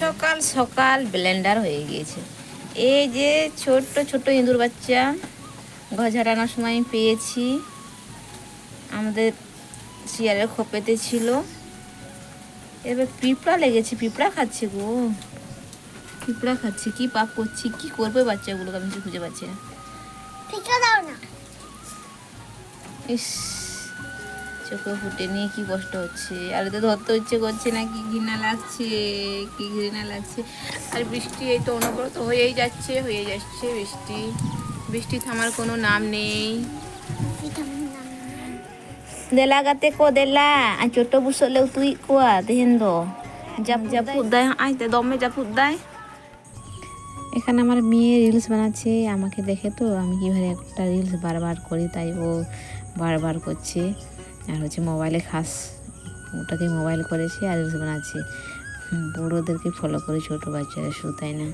সকাল সকাল ব্লেন্ডার হয়ে গিয়েছে। এই যে ছোট্ট ছোট্ট ইঁদুর বাচ্চা ঘর ঝাড়ানোর সময় পেয়েছি। আমাদের শিয়ালের খোপেতে ছিল। এবার পিঁপড়া লেগেছে পিঁপড়া খাচ্ছে গো। পিঁপড়া খাচ্ছে কি পাপ করছি কি করবে বাচ্চাগুলোকে আমি খুঁজে পাচ্ছি না। দাও না। ইস। চোখে ফুটে নিয়ে কি কষ্ট হচ্ছে? আর তো ধরতে ইচ্ছে করছে না কি ঘৃণা লাগছে কি ঘৃণা লাগছে। আর বৃষ্টি এই তো অনবরত হয়েই যাচ্ছে হয়ে যাচ্ছে বৃষ্টি। বৃষ্টি থামার কোনো নাম নেই। দেলা গাতে কো দেলা আর ছোট বুসলেও তুই কোয়া দেহেন দো জাপ জাপুদ দেয়। আইতে দমে জাপুদ দেয়। এখানে আমার মেয়ে রিলস বানাচ্ছে আমাকে দেখে তো আমি কীভাবে একটা রিলস বারবার করি তাই ও বারবার করছে। আর হচ্ছে মোবাইলে খাস ওটাকে মোবাইল করেছে আর রিলস বানাচ্ছে। বুড়োদেরকে ফলো করে ছোটো বাচ্চারা শুধু তাই না?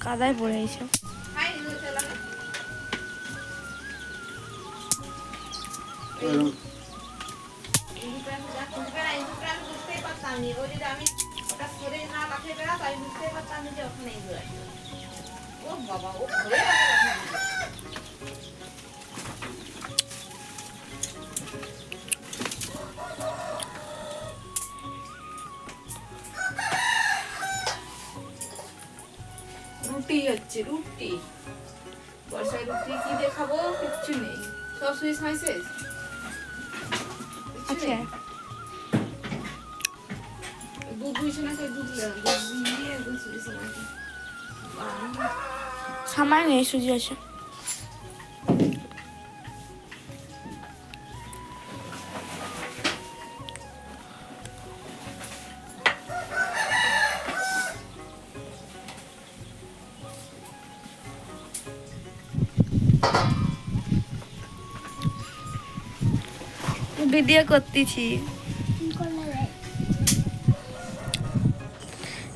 কাদায় পড়ে এসো রুটি হচ্ছে রুটি। বর্ষায় রুটি কি দেখাবো? কিচ্ছু নেই। সব সুইচ খাইছে আচ্ছা। দুধ না দুধ দুধ দিয়ে দুধ সময় নেই সুজি আছে। ভিডিও করতেছি।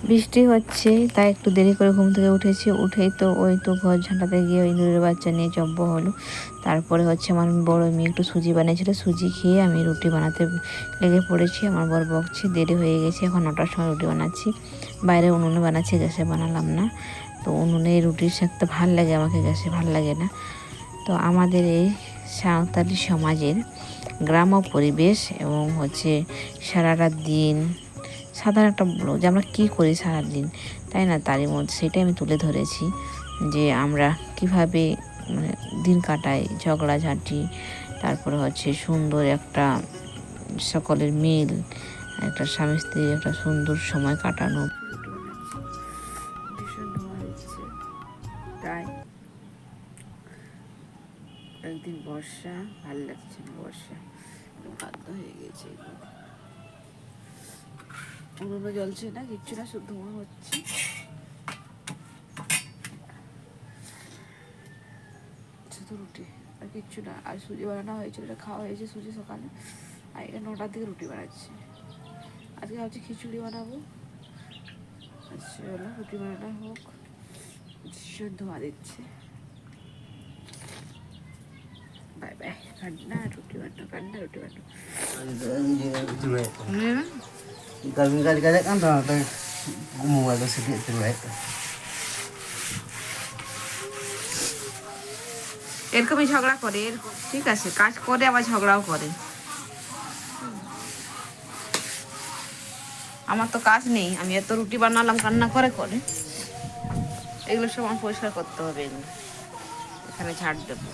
বৃষ্টি হচ্ছে, তাই একটু দেরি করে ঘুম থেকে উঠেছি। উঠেই তো ওই তো ঘর ঝাঁটাতে গিয়ে ওই ইঁদুরের বাচ্চা নিয়ে জব্ব হলো। তারপরে হচ্ছে আমার বড় মেয়ে একটু সুজি বানিয়েছিল। সুজি খেয়ে আমি রুটি বানাতে লেগে পড়েছি। আমার বর বকছে, দেরি হয়ে গেছে। এখন নটার সময় রুটি বানাচ্ছি। বাইরে উনুনে বানাচ্ছি, গ্যাসে বানালাম না। তো উনুনে রুটি সেঁকতে ভালো লাগে আমাকে, গ্যাসে ভালো লাগে না। তো আমাদের এই সাঁওতালি সমাজের গ্রাম্য পরিবেশ এবং হচ্ছে সারাটা দিন, সাধারণ একটা যে আমরা কী করি সারাদিন, তাই না তারই মধ্যে সেটাই আমি তুলে ধরেছি যে আমরা কীভাবে মানে দিন কাটাই, ঝগড়াঝাঁটি, তারপরে হচ্ছে সুন্দর একটা সকলের মিল, একটা স্বামী স্ত্রীর একটা সুন্দর সময় কাটানো। উনুনে জ্বলছে না, কিচ্ছু না, শুধু ধোঁয়া হচ্ছে। শুধু রুটি, আর কিচ্ছু না। আর সুজি বানানো হয়েছিল, এটা খাওয়া হয়েছে সুজি সকালে। আর এটা নটার দিকে রুটি বানাচ্ছি। আজকে ভাবছি খিচুড়ি বানাবো। আচ্ছা রুটি বানানো হোক। ভীষণ ধোঁয়া দিচ্ছে। এরকমই ঝগড়া করে, এরকম। ঠিক আছে, কাজ করে, আবার ঝগড়াও করে। আমার তো কাজ নেই, আমি এত রুটি বানালাম, কান্না করে করে। এগুলো সব আমার পরিষ্কার করতে হবে, এগুলো। এখানে ঝাড় দেবো।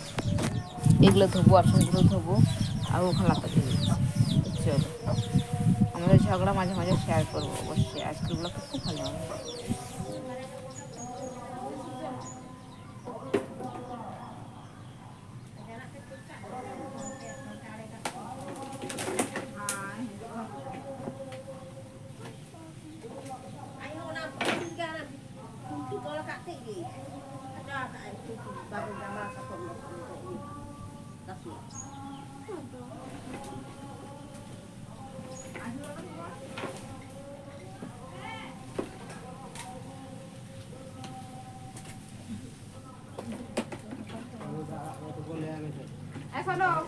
এগুলো ধোবো আসনগুলো ধোবো আর ওখানে লাফা দিয়ে দিচ্ছি। চলো আমাদের ঝগড়া মাঝে মাঝে শেয়ার করব অবশ্যই। আজকের খুব ভালো হবে Baru nama 那是哎反正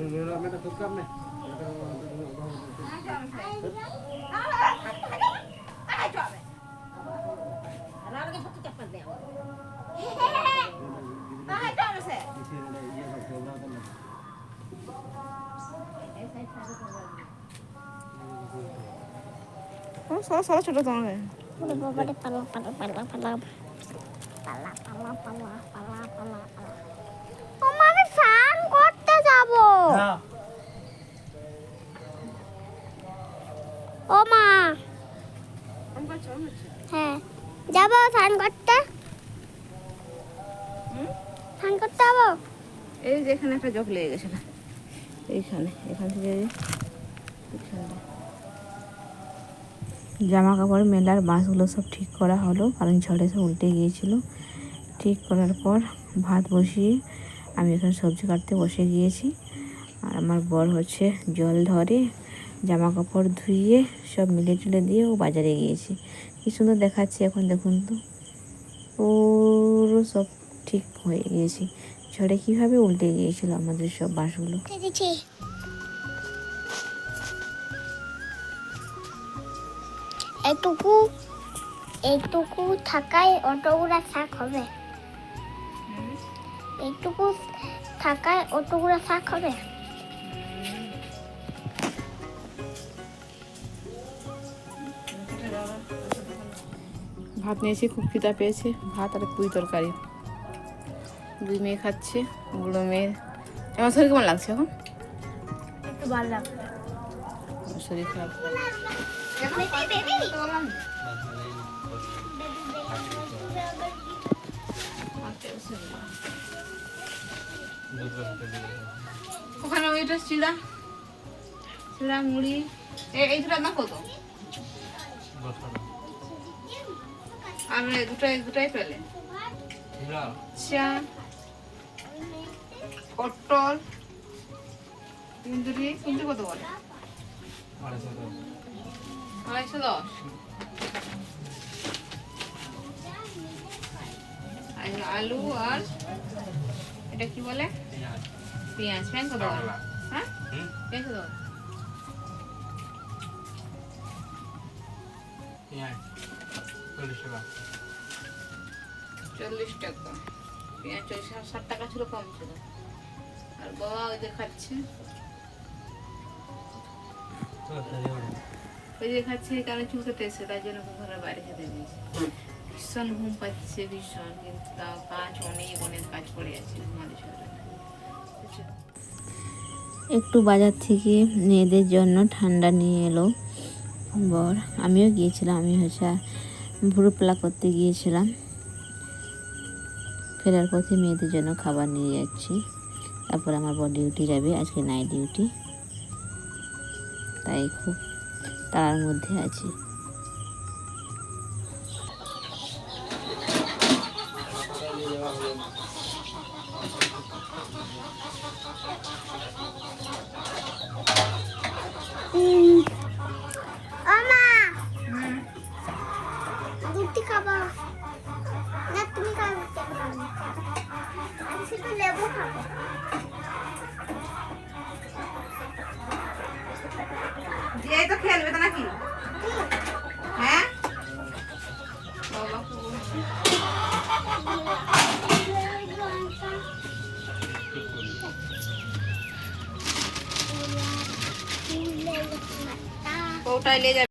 Rame na tukam na. সরো সরো ছোট তোমাকে ওরে বাবারে পালা পালা পালা পালা পালা পালা পালা পালা পালা ও মানে স্নান করতে যাব ও মা। হ্যাঁ। যাব স্নান করতে। স্নান করতে যাব? এই যে এখানে একটা জগ লেগে গেছে না। এইখানে এখান থেকে। জামা কাপড় মেলার বাঁশগুলো সব ঠিক করা হলো কারণ ঝড়ে সব উল্টে গিয়েছিল। ঠিক করার পর ভাত বসিয়ে আমি এখানে সবজি কাটতে বসে গিয়েছি। আর আমার বর হচ্ছে জল ধরে জামা কাপড় ধুইয়ে সব মিলে টুলে দিয়ে ও বাজারে গিয়েছে। কি সুন্দর দেখাচ্ছে এখন দেখুন তো। ওরও সব ঠিক হয়ে গিয়েছে। ঝড়ে কীভাবে উল্টে গিয়েছিল আমাদের সব বাসগুলো। দিচ্ছি এটুকু থাকায় অতগুলা শাক হবে। এইটুকু থাকায় অতগুলা শাক হবে। ভাত নিয়েছি খুব খিদা পেয়েছে। ভাত আর পুরি তরকারি। দুই মেয়ে খাচ্ছে বুড়ো মেয়ে। আমার শরীর কেমন লাগছে এখন? একটু ভালো লাগবে শরীর খারাপ। ওখানে ওইটা চিড়া চিড়া মুড়ি। দাম কত? দুটাই দুটাই পেলে চা পটল কুন্দুরি কুন্দুরি কত বলে? আড়াইশো দশ। আলু আর এটা কি বলে? পেঁয়াজ। পেঁয়াজ। কত বলে? হ্যাঁ? পেঁয়াজ কত? চল্লিশ টাকা। পেঁয়াজ চল্লিশ ষাট টাকা ছিল কম ছিল। আর বাবা ওই যে খাচ্ছে। ওই যে খাচ্ছে এই কারণে এসে তাই জন্য ঘরের বাইরে খেতে দিয়েছে। ভীষণ ঘুম পাচ্ছে ভীষণ কিন্তু তাও কাজ অনেক অনেক কাজ পড়ে আছে আমাদের শরীরে একটু বাজার থেকে মেয়েদের জন্য ঠান্ডা নিয়ে এলো বর। আমিও গিয়েছিলাম আমি হচ্ছে ভুরু প্লা করতে গিয়েছিলাম। ফেরার পথে মেয়েদের জন্য খাবার নিয়ে যাচ্ছি। তারপর আমার বড় ডিউটি যাবে, আজকে নাইট ডিউটি। তাই খুব তার মধ্যে আছি। নাকি হ্যাঁ ওটাই নিয়ে যাবে